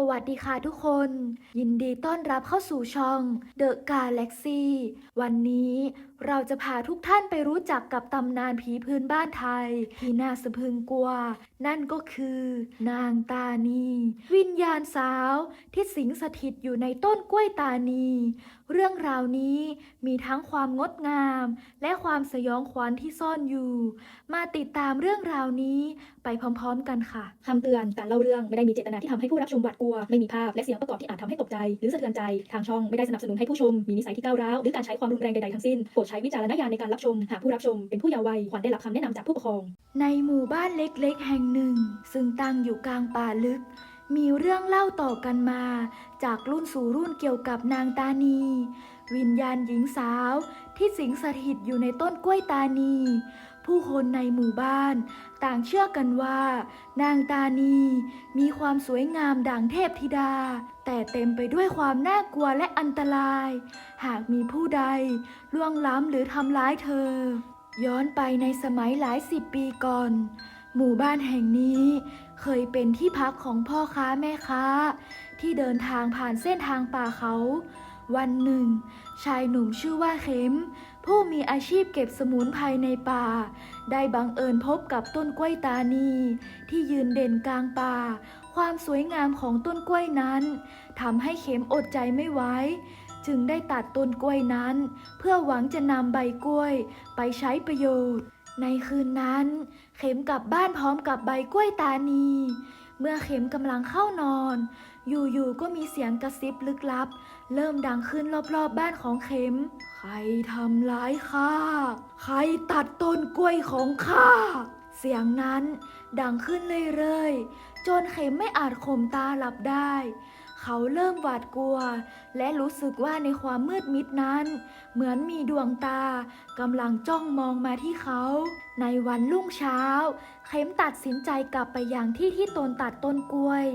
สวัสดีค่ะทุกคน ยินดีต้อนรับเข้าสู่ช่อง The Galaxy วันนี้ เราจะพาทุกท่านไปรู้จักกับตำนานผีพื้นบ้านไทย ที่น่าสะพรึงกลัว นั่นก็คือ นางตานี วิญญาณสาวที่สิงสถิตอยู่ในต้นกล้วยตานี เรื่องราวนี้มีทั้งความงดงาม และความสยองขวัญที่ซ่อนอยู่ มาติดตามเรื่องราวนี้ไปพร้อมๆกันค่ะคำเตือนการเล่าเรื่องไม่ได้มีเจตนาที่ทำให้ผู้รับชมหวาดกลัวไม่มีภาพและเสียงประกอบที่อาจทำให้ตกใจ หรือสะเทือนใจทางช่องไม่ได้สนับสนุนให้ผู้ชมมีนิสัยที่ก้าวร้าวหรือการใช้ความรุนแรงใดๆทั้งสิ้นโปรดใช้วิจารณญาณในการรับชม หากผู้รับชมเป็นผู้เยาว์วัยควรได้รับคำแนะนำจากผู้ปกครอง ในหมู่บ้านเล็กๆ แห่งหนึ่ง ซึ่งตั้งอยู่กลางป่าลึก มีเรื่องเล่าต่อกันมา จากรุ่นสู่รุ่นเกี่ยวกับนางตานี วิญญาณหญิงสาวที่สิงสถิตอยู่ในต้นกล้วยตานี ผู้คนในหมู่บ้าน ต่างเชื่อกันว่า นางตานีมีความสวยงามดังเทพธิดา แต่เต็มไปด้วยความน่ากลัวและอันตราย หากมีผู้ใดล่วงล้ำหรือทำร้ายเธอ ย้อนไปในสมัยหลายสิบปีก่อน หมู่บ้านแห่งนี้เคยเป็นที่พักของพ่อค้าแม่ค้า ที่เดินทางผ่านเส้นทางป่าเขา วันหนึ่ง ชายหนุ่มชื่อว่าเข็ม ผู้มีอาชีพเก็บสมุนไพรในป่า ได้บังเอิญพบกับต้นกล้วยตานี ที่ยืนเด่นกลางป่า ความสวยงามของต้นกล้วยนั้นทำให้เข็มอดใจไม่ไหวจึงได้ตัดต้นกล้วยนั้น เพื่อหวังจะนำใบกล้วยไปใช้ประโยชน์ ในคืนนั้น เข็มกลับบ้านพร้อมกับใบกล้วยตานี เมื่อเข็มกำลังเข้านอน อยู่ๆก็มีเสียงกระซิบลึกลับ เริ่มดังขึ้นรอบๆบ้านของเข็ม ใครทำร้ายข้า ใครตัดต้นกล้วยของข้า เสียงนั้นดังขึ้นเรื่อยๆ จนเข็มไม่อาจข่มตาหลับได้ เขาเริ่มหวาดกลัว และรู้สึกว่าในความมืดมิดนั้น เหมือนมีดวงตากำลังจ้องมองมาที่เขา ในวันรุ่งเช้า เข็มตัดสินใจกลับไปยังที่ที่ตนตัดต้นกล้วย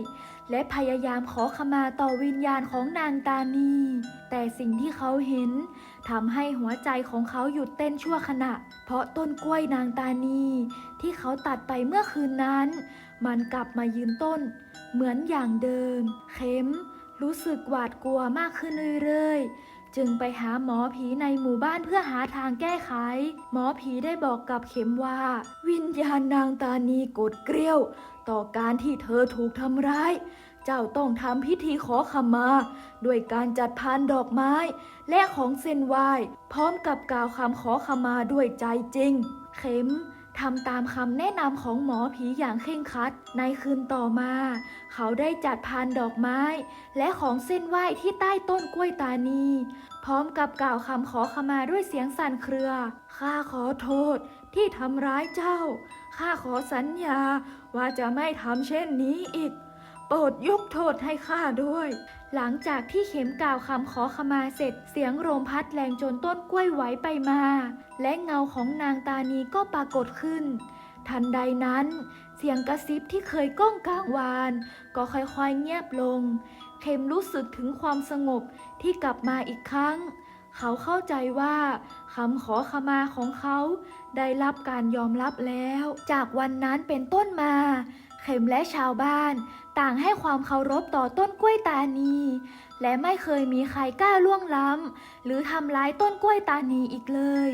และพยายามขอขมาต่อวิญญาณของนางตานี แต่สิ่งที่เขาเห็นทำให้หัวใจของเขาหยุดเต้นชั่วขณะ เพราะต้นกล้วยนางตานี ที่เขาตัดไปเมื่อคืนนั้น มันกลับมายืนต้น เหมือนอย่างเดิม เข็ม รู้สึกหวาดกลัวมากขึ้นเรื่อยๆ จึงไปหาหมอผีในหมู่บ้านเพื่อหาทางแก้ไข หมอผีได้บอกกับเข็มว่า วิญญาณนางตานีโกรธเกรี้ยว ต่อการที่เธอถูกทำร้าย เจ้าต้องทำพิธีขอขมา ด้วยการจัดพานดอกไม้ และของเส้นไหว้พร้อมกับกล่าวคำขอขมาด้วยใจจริง เข็ม ทำตามคำแนะนำของหมอผีอย่างเคร่งครัด ในคืนต่อมา เขาได้จัดพานดอกไม้ และของเส้นไหว้ที่ใต้ต้นกล้วยตานี พร้อมกับกล่าวคำขอขมาด้วยเสียงสั่นเครือ ข้าขอโทษที่ทำร้ายเจ้า ข้าขอสัญญาว่าจะไม่ทำเช่นนี้อีก ปรดยกโทษให้ข้าด้วย หลังจากที่เข็มกล่าวคำขอขมาเสร็จ เสียงลมพัดแรงจนต้นกล้วยไหวไปมา และเงาของนางตานีก็ปรากฏขึ้น ทันใดนั้น เสียงกระซิบที่เคยก้องกลางวาน ก็ค่อยๆเงียบลง เข็มรู้สึกถึงความสงบที่กลับมาอีกครั้ง เขาเข้าใจว่าคำขอขมาของเขาได้รับการยอมรับแล้ว จากวันนั้นเป็นต้นมา เข็มและชาวบ้าน ต่างให้ความเคารพต่อต้นกล้วยตานี และไม่เคยมีใครกล้าล่วงล้ำ หรือทำร้ายต้นกล้วยตานีอีกเลย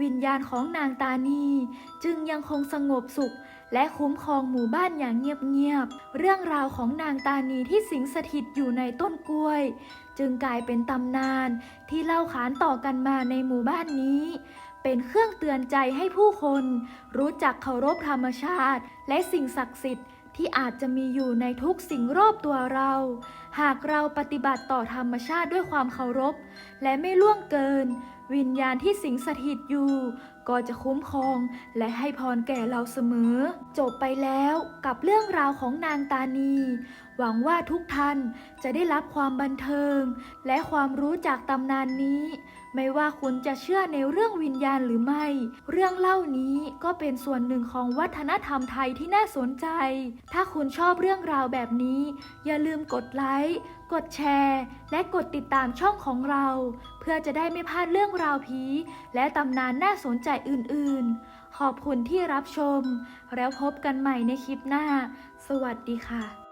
วิญญาณของนางตานี จึงยังคงสงบสุข และคุ้มครองหมู่บ้านอย่างเงียบๆเรื่องราวของนางตานีที่สิงสถิตอยู่ในต้นกล้วย จึงกลายเป็นตำนานที่เล่าขานต่อกันมาในหมู่บ้านนี้ เป็นเครื่องเตือนใจให้ผู้คน รู้จักเคารพธรรมชาติ และสิ่งศักดิ์สิทธิ์ที่อาจจะมีอยู่ในทุกสิ่งรอบตัวเรา หากเราปฏิบัติต่อธรรมชาติด้วยความเคารพ และไม่ล่วงเกิน วิญญาณที่สิงสถิตอยู่ ก็จะคุ้มครองและให้พรแก่เราเสมอ จบไปแล้วกับเรื่องราวของนางตานี หวังว่าทุกท่านจะได้รับความบันเทิง และความรู้จากตำนานนี้ ไม่ว่าคุณจะเชื่อในเรื่องวิญญาณหรือไม่ เรื่องเล่านี้ก็เป็นส่วนหนึ่งของวัฒนธรรมไทยที่น่าสนใจ ถ้าคุณชอบเรื่องราวแบบนี้ อย่าลืมกดไลค์กดแชร์ และกดติดตามช่องของเรา เพื่อจะได้ไม่พลาดเรื่องราวผีและตำนานน่าสนใจอื่นๆ ขอบคุณที่รับชม แล้วพบกันใหม่ในคลิปหน้า สวัสดีค่ะ